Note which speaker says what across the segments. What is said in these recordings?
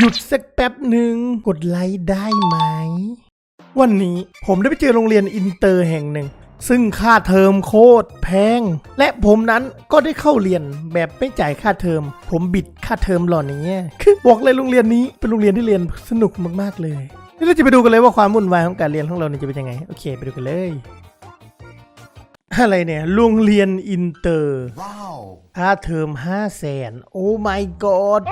Speaker 1: หยุดสักแป๊บหนึ่งกดไลค์ได้ไหม วันนี้ผมได้ไปเจอโรงเรียนอินเตอร์แห่งหนึ่ง ซึ่งค่าเทอมโคตรแพง และผมนั้นก็ได้เข้าเรียนแบบไม่จ่ายค่าเทอม ผมบิดค่าเทอมหล่อนี้คือบอกเลยโรงเรียนนี้เป็นโรงเรียนที่เรียนสนุกมากๆเลยนี่เราจะไปดูกันเลยว่าความวุ่นวายของการเรียนของเราเนี่ยจะเป็นยังไง โอเค ไปดูกันเลย อะไรเนี่ย โรงเรียนอินเตอร์
Speaker 2: Wow.
Speaker 1: ค่าเทอมห้าแสน โอ้ my god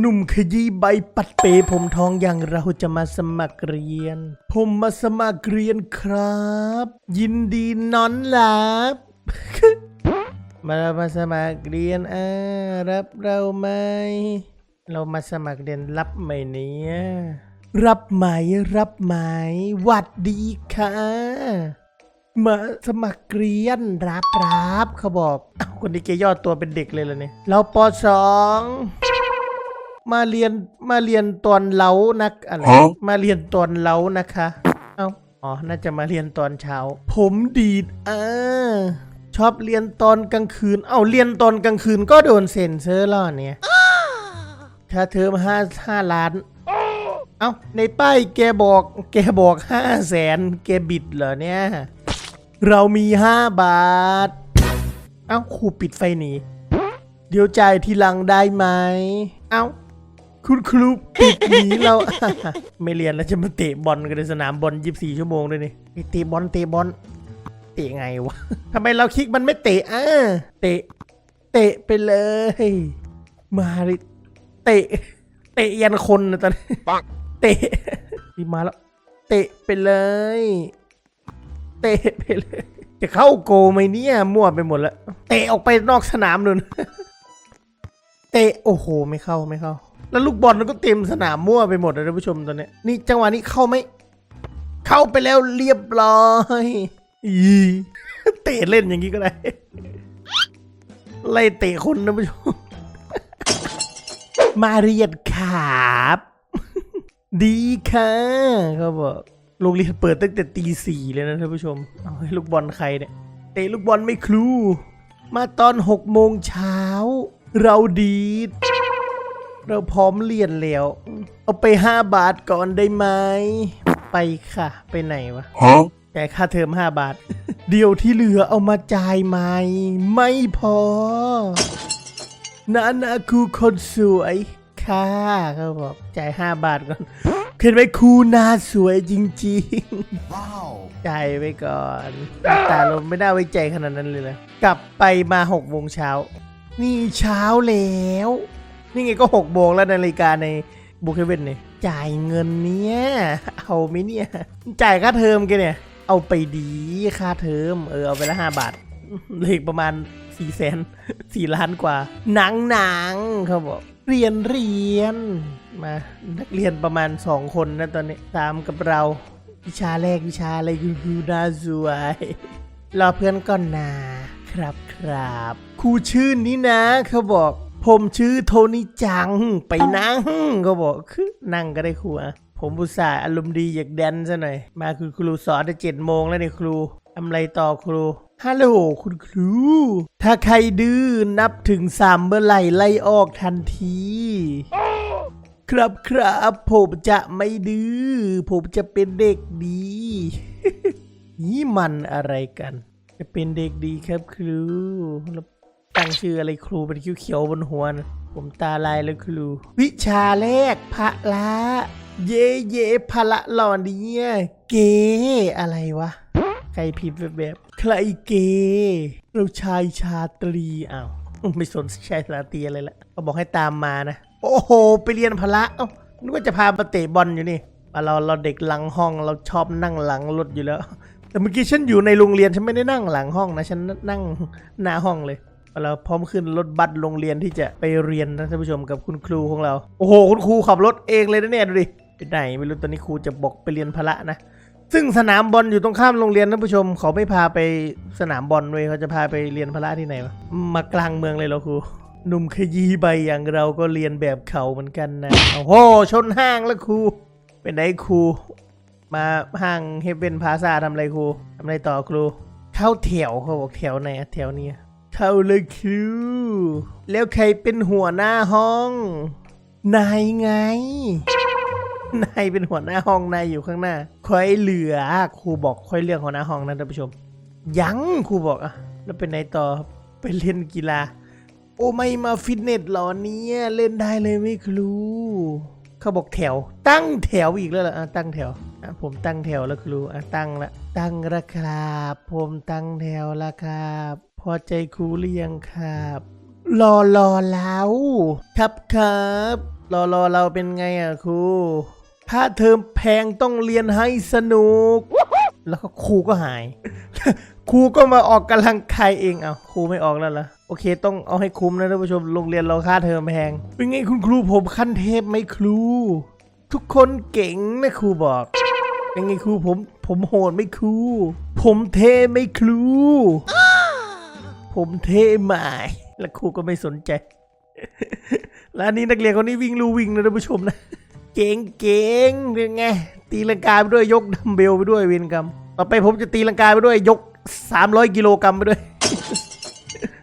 Speaker 1: หนุ่มขยี้ใบปัดเปผมทองอย่างเราจะมาสมัครเรียน ผมมาสมัครเรียนครับ ยินดีนอนหลับมาเรามาสมัครเรียนอ่ารับเราไหมเรามาสมัครเรียนรับไหมเนี่ยรับไหมรับไหมหวัดดีค่ะมาสมัครเรียนรับรับเขาบอก คนนี้แกย่อตัวเป็นเด็กเลยเหรอเนี่ย เราปสอง มาเรียนมาเรียนตอนเล้านักอะไร
Speaker 2: ฮะ
Speaker 1: มาเรียนตอนเล้านะคะ เอ้าอ๋อ น่าจะมาเรียนตอนเช้า ผมดีดอ่าชอบเรียนตอนกลางคืน เอ้าเรียนตอนกลางคืนก็โดนเซ็นเซอร์แล้วเนี่ยค่าเทอมห้าห้าล้าน เอ้าในป้ายแกบอก แกบอกห้าแสนแกบิดเหรอเนี่ย เรามีห้าบาท เอ้าครูปิดไฟหนี เดี๋ยวจ่ายทีหลังได้ไหม เอ้า คุณครูปิดหนีเรา ไม่เรียนแล้วจะมาเตะบอลกันในสนามบอล24ชั่วโมงด้วยนี่ไอ้เตะบอลเตะบอลเตะไงวะทำไมเราคลิกมันไม่เตะอะเตะ เตะไปเลย มาดิเตะ เตะยันคนนะตอนนี้
Speaker 2: ปัง
Speaker 1: เตะดีมาแล้ว เตะไปเลย เตะไปเลย จะเข้าโกไหมเนี่ยมั่วไปหมดแล้ว เตะออกไปนอกสนามนู่น เตะโอ้โหไม่เข้าไม่เข้า แล้วลูกบอลมันก็เต็มสนามมั่วไปหมดเลยท่านผู้ชมตอนเนี้ยนี่จังหวะนี้เข้าไหมเข้าไปแล้วเรียบร้อยอีเตะเล่นอย่างนี้ก็ได้ ไล่เตะคนนะผู้ชม มาเรียนครับ ดีค่ะเขาบอกโรงเรียนเปิดตั้งแต่ตีสี่เลยนะท่านผู้ชมเอาให้ลูกบอลใครเนี่ย เตะลูกบอลไม่ครู มาตอนหกโมงเช้า เราดีด เราพร้อมเรียนแล้ว เอาไปห้าบาทก่อนได้ไหม ไปค่ะ ไปไหนวะ
Speaker 2: Huh?
Speaker 1: จ่ายค่าเทอม5บาท เดี๋ยวที่เหลือเอามาจ่ายไหม ไม่พอนานาครูคนสวยค่ะเขาบอกจ่าย5บาทก่อนเห็นไหมครูหนาสวยจริง
Speaker 2: Wow.
Speaker 1: ๆจ่ายไปก่อนหน้าตาเราไม่น่าไว้ใจขนาดนั้นเลยนะกลับไปมา6โมงเช้า นี่เช้าแล้ว นี่ไงก็6โมงแล้วนาฬิกาในบุคเฮเว่นเนี่ยจ่ายเงินเนี่ยเอาไหมเนี่ย จ่ายค่าเทอมกันเนี่ย เอาไปดีค่าเทอมเออเอาไปละห้าบาทเหลือประมาณสี่แสนสี่ล้านกว่า หนังหนังเขาบอกเรียนเรียนมานักเรียนประมาณสองคนนะตอนนี้ตามกับเรา วิชาแรกวิชาอะไรคือคูน่าสวยรอเพื่อนก่อนนะครับครับครูชื่อนี้นะเขาบอก ผมชื่อโทนี่จัง ไปนั่งเขาบอกคือนั่งก็ได้ครูอะผมบุตส่าอารมณ์ดีอยากแดนซะหน่อย มาคือครูสอนได้เจ็ดโมงแล้วเนี่ยครูทำไรต่อครูฮัลโหลคุณครู ถ้าใครดื้อนับถึงสามเมื่อไหร่ไล่ออกทันที ครับครับผมจะไม่ดื้อผมจะเป็นเด็กดี นี่มันอะไรกัน จะเป็นเด็กดีครับครูแล้ว ตั้งชื่ออะไรครูเป็นเขียวๆบนหัวนะผมตาลายแล้วครู วิชาแรกพระละ เย่เย่พระหล่อเนี่ยเกอะไรวะ ใครพิมพ์แบบแบบใครเกเราชายชาตรีอ้าวไม่สนชายชาตรีอะไรละเขาบอกให้ตามมานะ โอ้โห ไปเรียนพละเอ้านึกว่าจะพามาเตะบอลอยู่นี่เราเราเด็กหลังห้องเราชอบนั่งหลังรถอยู่แล้ว แต่เมื่อกี้ฉันอยู่ในโรงเรียนฉันไม่ได้นั่งหลังห้องนะ ฉันนั่งหน้าห้องเลย เราพร้อมขึ้นรถบัสโรงเรียนที่จะไปเรียนนะท่านผู้ชมกับคุณครูของเรา โอ้โห คุณครูขับรถเองเลยนะเนี่ยดูดิไปไหนไม่รู้ตอนนี้ครูจะบอกไปเรียนพละนะ ซึ่งสนามบอลอยู่ตรงข้ามโรงเรียนท่านผู้ชมเขาไม่พาไปสนามบอลเลยเขาจะพาไปเรียนพละที่ไหนวะมากลางเมืองเลยเหรอครูหนุ่มขยี้ใบอย่างเราก็เรียนแบบเขาเหมือนกันนะโอ้โหชนห้างแล้วครูเป็นไหนครูมาห้างเฮเวนพาซาทำอะไรครูทำอะไรต่อครูเข้าแถวเขาบอกแถวไหนแถวเนี้ย เขาเลยครูแล้วใครเป็นหัวหน้าห้อง นายไง นายเป็นหัวหน้าห้องนายอยู่ข้างหน้า ค่อยเหลือครูบอกค่อยเลือกหัวหน้าห้องนะท่านผู้ชม ยังครูบอกอะแล้วเป็นไหนต่อไปเล่นกีฬา โอ้ไม่มาฟิตเนสหรอเนี่ยเล่นได้เลยไหม่ครูเขาบอกแถว ตั้งแถวอีกแล้วเหรออะตั้งแถวอะผมตั้งแถวแล้วครูอะตั้งละตั้งละครับ ผมตั้งแถวละครับ อใจครูหรือยังครับรอรอแล้ว ครับครับรอรอเราเป็นไงอะครูถ้าเทอมแพงต้องเรียนให้สนุก แล้วก็ครูก็หาย ครูก็มาออกกำลังกายเองเอาครูไม่ออกแล้วเหรอโอเค ต้องเอาให้คุ้มนะท่านผู้ชมโรงเรียนเราค่าเทอมแพงเป็นไงคุณครูผมขั้นเทพไหมครู ทุกคนเก่งนะครูบอกเป็นไงครูผมผมโหดไหมครู ผมเทไหมครู ผมเท่ไหมแล้วครูก็ไม่สนใจแล้วนนี้นักเรียนคนนี้วิ่งลู่วิ่งนะท่านผู้ชมนะ เก่งเก่งเป็นไง ตีลังกาไปด้วยยกดัมเบลไปด้วยเวนกรรม ต่อไปผมจะตีลังกาไปด้วยยก 300 กิโลกรัมไปด้วย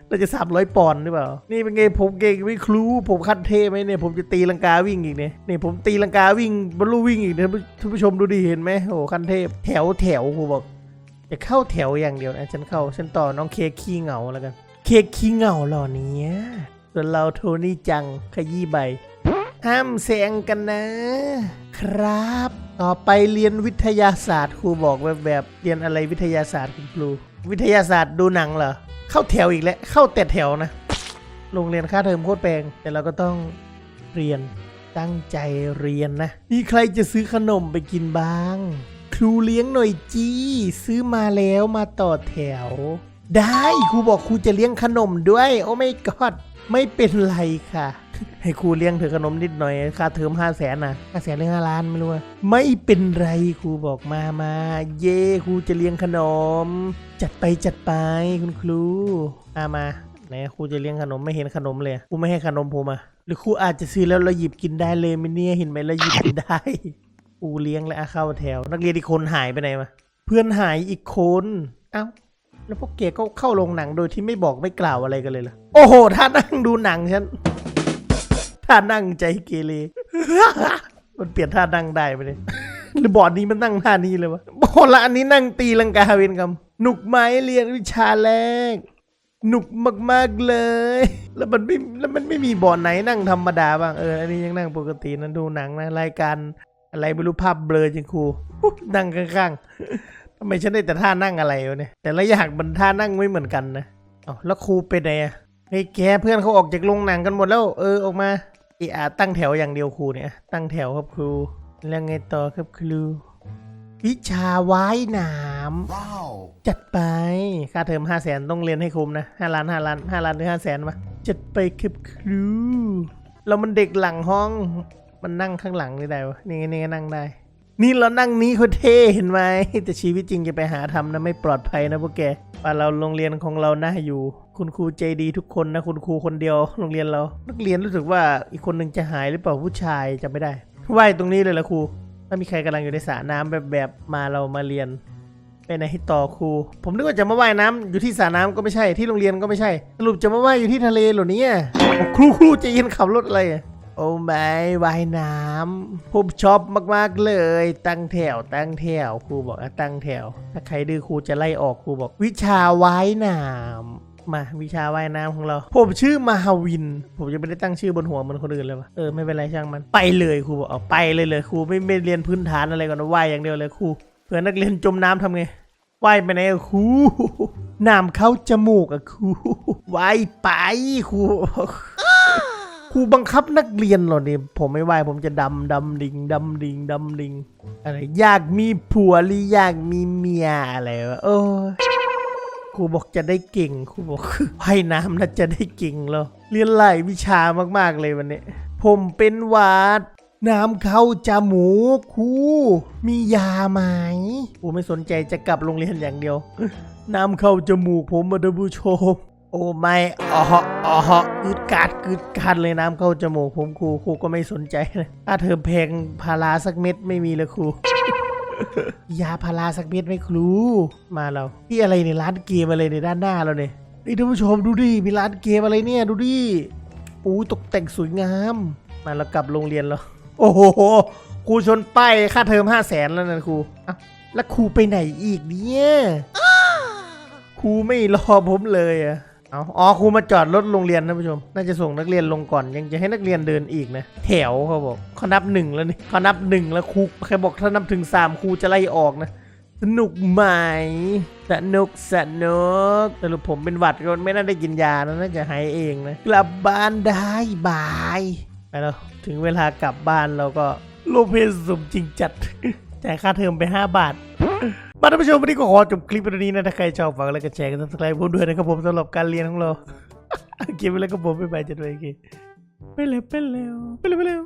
Speaker 1: น่าจะ 300 ปอนด์หรือเปล่า นี่เป็นไงผมเก่งไม่ครูผมคัดเทไหมเนี่ยผมจะตีลังกาวิ่งอีกเนี่ย นี่ผมตีลังกาวิ่งบรรลุวิ่งอีกนี่ยท่านผู้ชมดูดิเห็นไหมโอ้คันเทพ แถวแถวครูบอก จะเข้าแถวอย่างเดียวนะฉันเข้าฉันต่อน้องเค้กขี้เหงาแล้วกัน เค้กขี้เหงาเหรอเนี่ยส่วนเราโทนี่จังขยี้ใบห้ามแซงกันนะ ครับ ต่อไปเรียนวิทยาศาสตร์ครูบอกแบบแบบเรียนอะไรวิทยาศาสตร์คุณครู วิทยาศาสตร์ดูหนังเหรอเข้าแถวอีกแล้วเข้าแต่แถวนะโรงเรียนค่าเทอมโคตรแพงแต่เราก็ต้องเรียนตั้งใจเรียนนะมีใครจะซื้อขนมไปกินบ้าง ครูเลี้ยงหน่อยจี้ ซื้อมาแล้วมาต่อแถว ได้ครูบอกครูจะเลี้ยงขนมด้วย โอ้ไม่กอดไม่เป็นไรค่ะ ให้ครูเลี้ยงเธอขนมนิดหน่อยค่าเทอมห้าแสนนะห้าแสนหรือห้าล้านไม่รู้ไม่เป็นไรครูบอกมามาเย่ครูจะเลี้ยงขนม จัดไปจัดไปคุณครูอามาไหนครูจะเลี้ยงขนมไม่เห็นขนมเลยครูไม่ให้ขนมผมอะหรือครูอาจจะซื้อแล้วเราหยิบกินได้เลยไหมเนี่ยเห็นไหมเราหยิบกินได้ ครูเลี้ยงแล้วอะเข้าแถว นักเรียนอีกคนหายไปไหนมา เพื่อนหายอีกคนเอ้าแล้วพวกเกก็เข้าโรงหนังโดยที่ไม่บอกไม่กล่าวอะไรกันเลยเหรอโอ้โหท่านั่งดูหนังฉันท่านั่งใจเกเรมันเปลี่ยนท่านั่งได้ไปเลยหรือบอร์ดนี้มันนั่งท่านี้เลยวะโอ้ละอันนี้นั่งตีลังกาเวนกรรมหนุกไหมเรียนวิชาแรกหนุกมากๆเลย แล้วมันไม่แล้วมันไม่มีบอร์ดไหนนั่งธรรมดาบ้างเอออันนี้ยังนั่งปกตินะดูหนังนะรายการ อะไรไม่รู้ภาพเบลอจริงครูนั่งข้างๆทำไมฉันได้แต่ท่านั่งอะไรวะเนี่ย แต่ละอย่างมันท่านั่งไม่เหมือนกันนะเอ้าแล้วครูไปไหนอะเฮ้ยแกเพื่อนเขาออกจากโรงหนังกันหมดแล้ว เออออกมาเออาตั้งแถวอย่างเดียวครูเนี่ย ตั้งแถวครับครู แล้วไงต่อครับครูวิชาว่ายน้
Speaker 2: Wow. ำ
Speaker 1: จัดไป ค่าเทอมห้าแสนต้องเรียนให้คุ้มนะห้าล้านห้าล้านห้าล้านหรือห้าแสนมาจัดไปครับครู เรามันเด็กหลังห้อง มันนั่งข้างหลังไม่ได้วะนี่ไงนี่ไงนั่งได้ นี่เรานั่งนี้เขาเท่เห็นไหมแต่ชีวิตจริงจะไปหาทำนะไม่ปลอดภัยนะพวกแกป่าเราโรงเรียนของเราน่าอยู่ คุณครูใจดีทุกคนนะคุณครูคนเดียวโรงเรียนเรา นักเรียนรู้สึกว่าอีกคนหนึ่งจะหายหรือเปล่าผู้ชายจำไม่ได้ว่ายตรงนี้เลยละครูถ้ามีใครกำลังอยู่ในสระน้ำแบบแบบมาเรามาเรียนไปไหนให้ต่อครู ผมนึกว่าจะมาว่ายน้ำอยู่ที่สระน้ำก็ไม่ใช่ที่โรงเรียนก็ไม่ใช่ สรุปจะมาว่ายอยู่ที่ทะเลเหรอเนี่ยครูครูใจะเย็นขับรถอะไร โอ้ไม่ว่ายน้ำผมชอบมากๆเลย ตั้งแถว ตั้งแถวครูบอกตั้งแถว ถ้าใครดื้อครูจะไล่ออกครูบอก วิชาว่ายน้ำมาวิชาว่ายน้ำของเรา ผมชื่อมาฮาวิน ผมยังไม่ได้ตั้งชื่อบนหัวเหมือนคนอื่นเลยวะเออไม่เป็นไรช่างมันไปเลยครูบอกเอาไปเลยเลยครูไม่ไม่เรียนพื้นฐานอะไรก่อนว่ายอย่างเดียวเลยครูเผื่อนักเรียนจมน้ำทำไงว่ายไปไหนครูน้ำเข้าจมูกอะครูว่ายไปครู ครูบังคับนักเรียนเหรอเนี่ยผมไม่ว่ายผมจะดำดำดิงดำดิงดำดิงอะไรอยากมีผัวหรืออยากมีเมียอะไรวะเออครูบอกจะได้เก่งครูบอกว่ายน้ำน่าจะได้เก่งแล้วเรียนหลายวิชามากๆเลยวันนี้ ผมเป็นหวาดน้ำเข้าจมูกครูมียาไหมครูไม่สนใจจะกลับโรงเรียนอย่างเดียว น้ำเข้าจมูกผมมาท่านผู้ชม โอ้ไม่อ๋ออ๋อ กาดกึดกาดเลยน้ำเข้าจมูกผมครูครูก็ไม่สนใจนะถ้าเธอแพงพาราสักเม็ดไม่มีเลยครูยาพาราสักเม็ดไหมครูมาเราที่อะไรเนี่ยร้านเกมอะไรในด้านหน้าเราเนี่ยนี่ท่านผู้ชมดูดิมีร้านเกมอะไรเนี่ยดูดิปูตกแต่งสวยงาม มาแล้วกลับโรงเรียนแล้วโอ้โหครูชนป้ายค่าเทอมห้าแสนแล้วนะครูอ้าแล้วครูไปไหนอีกเนี่ยครูไม่รอผมเลยอะ เอาอ๋อครูมาจอดรถโรงเรียนนะผู้ชม น่าจะส่งนักเรียนลงก่อน ยังจะให้นักเรียนเดินอีกนะ แถวเขาบอกเขานับหนึ่งแล้วนี่เขานับหนึ่งแล้วครูใครบอกถ้านับถึงสามครูจะไล่ออกนะ สนุกไหม สนุกสนุกสรุปผมเป็นหวัดก็ไม่น่าได้กินยานะน่าจะหายเองนะ กลับบ้านได้บายไปแล้วถึงเวลากลับบ้านเราก็โลเพสมจริงจัดจ่ายค่าเทอมไป 5 บาท มาท่านผู้ชมวันนี้ก็ขอจบคลิปวันนี้นะถ้าใครชอบฝากแล้วก็แชร์กันสับสไครต์ผมด้วยนะครับผมสำหรับการเรียนของเราเก็บไว้แล้วก็ผมไปไปจะด้วยโอเคไปแล้วไปแล้วไปแล้วไปแล้ว